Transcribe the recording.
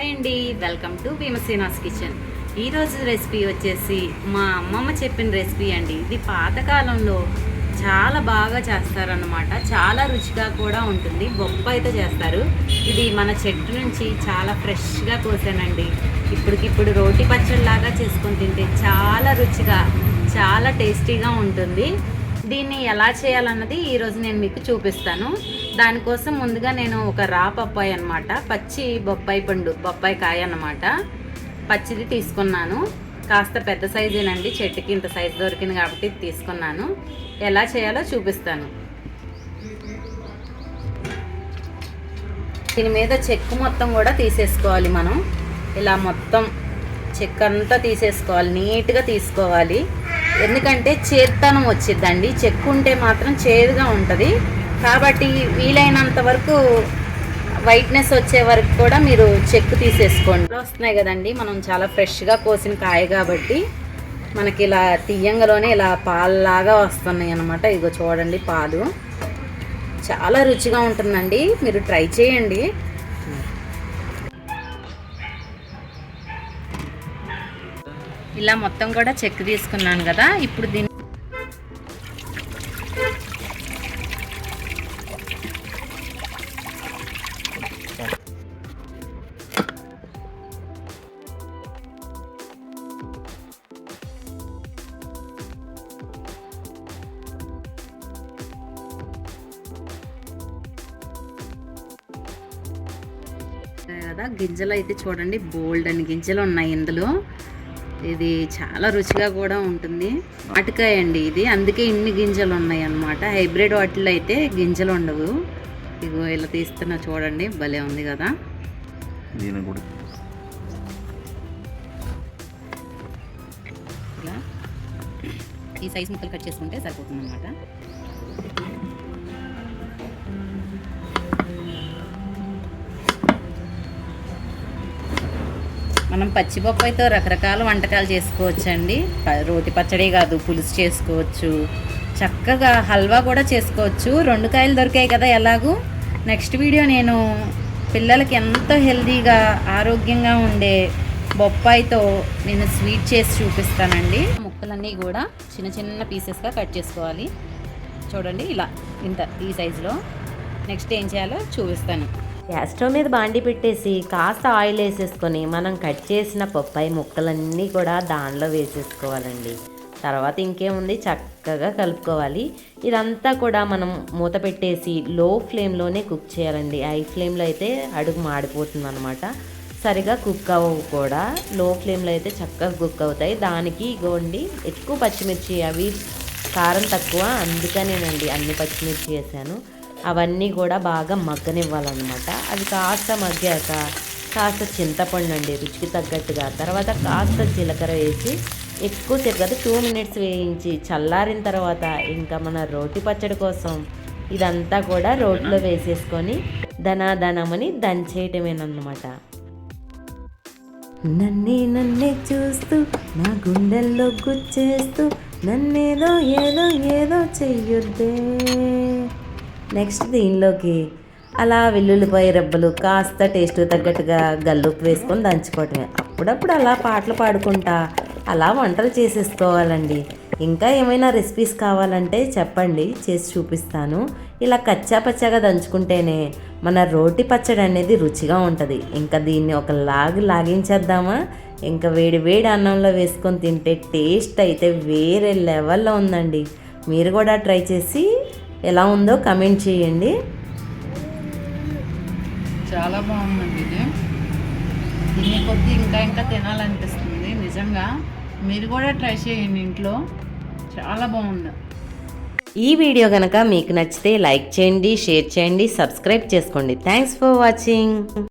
Hi అండి. Welcome to Bhimasena's kitchen. ఈరోజు recipe వచ్చేసి మా అమ్మమ్మ చెప్పిన రెసిపీ అండి. ఇది పాతకాలంలో చాలా బాగా చేస్తారన్నమాట. చాలా రుచిగా కూడా ఉంటుంది. బొప్పాయితో చేస్తారు. ఇది మన చెట్టు నుంచి చాలా ఫ్రెష్గా కోసానండి. ఇప్పటికిప్పుడు రోటి పచ్చడిలాగా చేసుకొని తింటే చాలా రుచిగా చాలా టేస్టీగా ఉంటుంది. దీన్ని ఎలా చేయాలన్నది ఈరోజు నేను మీకు చూపిస్తాను. దానికోసం ముందుగా నేను ఒక రా బొప్పాయి అనమాట పచ్చి బొప్పాయి పండు బొప్పాయి కాయ అన్నమాట. పచ్చిది తీసుకున్నాను. కాస్త పెద్ద సైజేనండి. చెట్టుకి ఇంత సైజు దొరికింది కాబట్టి ఇది తీసుకున్నాను. ఎలా చేయాలో చూపిస్తాను. దీని మీద చెక్కు మొత్తం కూడా తీసేసుకోవాలి మనం. ఇలా మొత్తం చెక్క అంతా తీసేసుకోవాలి. నీట్గా తీసుకోవాలి. ఎందుకంటే చేత్తనం వచ్చిద్దండి. చెక్కు ఉంటే మాత్రం చేదుగా ఉంటుంది. కాబట్టి వీలైనంత వరకు వైట్నెస్ వచ్చే వరకు కూడా మీరు చెక్కు తీసేసుకోండి. వస్తున్నాయి కదండి. మనం చాలా ఫ్రెష్గా కోసిన కాయ కాబట్టి మనకి ఇలా తీయంగలోనే ఇలా పాలలాగా వస్తున్నాయి అనమాట ఇగో చూడండి పాలు. చాలా రుచిగా ఉంటుందండి. మీరు ట్రై చేయండి. ఇలా మొత్తం కూడా చెక్ తీసుకున్నాను కదా. ఇప్పుడు దీన్ని కదా గింజలు అయితే చూడండి బోల్డ్ అని గింజలు ఉన్నాయి ఇందులో. ఇది చాలా రుచిగా కూడా ఉంటుంది. అటకాయ అండి ఇది. అందుకే ఇన్ని గింజలు ఉన్నాయి అన్నమాట. హైబ్రిడ్ వాటిలో అయితే గింజలు ఉండవు. ఇగో ఇలా తీస్తున్నా చూడండి భలే ఉంది కదా. ఈ సైజ్ ముక్కలు కట్ చేసుకుంటే సరిపోతుంది అనమాట మనం పచ్చి బొప్పాయితో రకరకాల వంటకాలు చేసుకోవచ్చండి. రోటి పచ్చడి కాదు పులుసు చేసుకోవచ్చు. చక్కగా హల్వా కూడా చేసుకోవచ్చు. రెండు కాయలు దొరికాయి కదా ఎలాగూ? నెక్స్ట్ వీడియో నేను పిల్లలకి ఎంతో హెల్తీగా ఆరోగ్యంగా ఉండే బొప్పాయితో నేను స్వీట్ చేసి చూపిస్తానండి. ముక్కలన్నీ కూడా చిన్న చిన్న పీసెస్గా కట్ చేసుకోవాలి. చూడండి ఇలా ఇంత ఈ సైజులో. నెక్స్ట్ ఏం చేయాలో చూపిస్తాను. గ్యాస్ స్టవ్ మీద బాండి పెట్టేసి కాస్త ఆయిల్ వేసేసుకొని మనం కట్ చేసిన పప్పాయి ముక్కలన్నీ కూడా దానిలో వేసేసుకోవాలండి. తర్వాత ఇంకేముంది చక్కగా కలుపుకోవాలి. ఇదంతా కూడా మనం మూత పెట్టేసి లో ఫ్లేమ్లోనే కుక్ చేయాలండి. హై ఫ్లేమ్లో అయితే అడుగు మాడిపోతుంది అనమాట సరిగా కుక్ అవ్వవు కూడా. లో ఫ్లేమ్లో అయితే చక్కగా కుక్ అవుతాయి. దానికి ఇగోండి ఎక్కువ పచ్చిమిర్చి అవి కారం తక్కువ అందుకనేనండి అన్ని పచ్చిమిర్చి వేసాను. అవన్నీ కూడా బాగా మగ్గనివ్వాలన్నమాట. అవి కాస్త మగ్గాక కాస్త చింతపండు అండి రుచికి తగ్గట్టుగా. తర్వాత కాస్త జీలకర్ర వేసి ఎక్కువసేపు కదా టూ మినిట్స్ వేయించి చల్లారిన తర్వాత ఇంకా మన రోటి పచ్చడి కోసం ఇదంతా కూడా రోట్లో వేసేసుకొని ధనాధనమని దంచేయటమేనమాట నన్నే నన్నే చూస్తూ నా గుండెల్లో గుచ్చేస్తూ నన్నేదో ఏదో ఏదో చెయ్యొద్దే. నెక్స్ట్ దీనిలోకి అలా వెల్లుల్లిపాయ రెబ్బలు కాస్త టేస్ట్ తగ్గట్టుగా గల్లుప్పు వేసుకొని దంచుకోవటమే. అప్పుడప్పుడు అలా పాటలు పాడుకుంటా అలా వంటలు చేసేసుకోవాలండి. ఇంకా ఏమైనా రెసిపీస్ కావాలంటే చెప్పండి చేసి చూపిస్తాను. ఇలా కచ్చా పచ్చాగా దంచుకుంటేనే మన రోటి పచ్చడి అనేది రుచిగా ఉంటుంది. ఇంకా దీన్ని ఒక లాగు లాగించేద్దామా? ఇంకా వేడి వేడి అన్నంలో వేసుకొని తింటే టేస్ట్ అయితే వేరే లెవెల్లో ఉందండి. మీరు కూడా ట్రై చేసి ఎలా ఉందో కమెంట్ చేయండి. చాలా బాగుందండి ఇది. తినే కొద్దీ ఇంకా ఇంకా తినాలనిపిస్తుంది. నిజంగా మీరు కూడా ట్రై చేయండి ఇంట్లో. చాలా బాగుంది. ఈ వీడియో కనుక మీకు నచ్చితే లైక్ చేయండి షేర్ చేయండి సబ్స్క్రైబ్ చేసుకోండి. Thanks for watching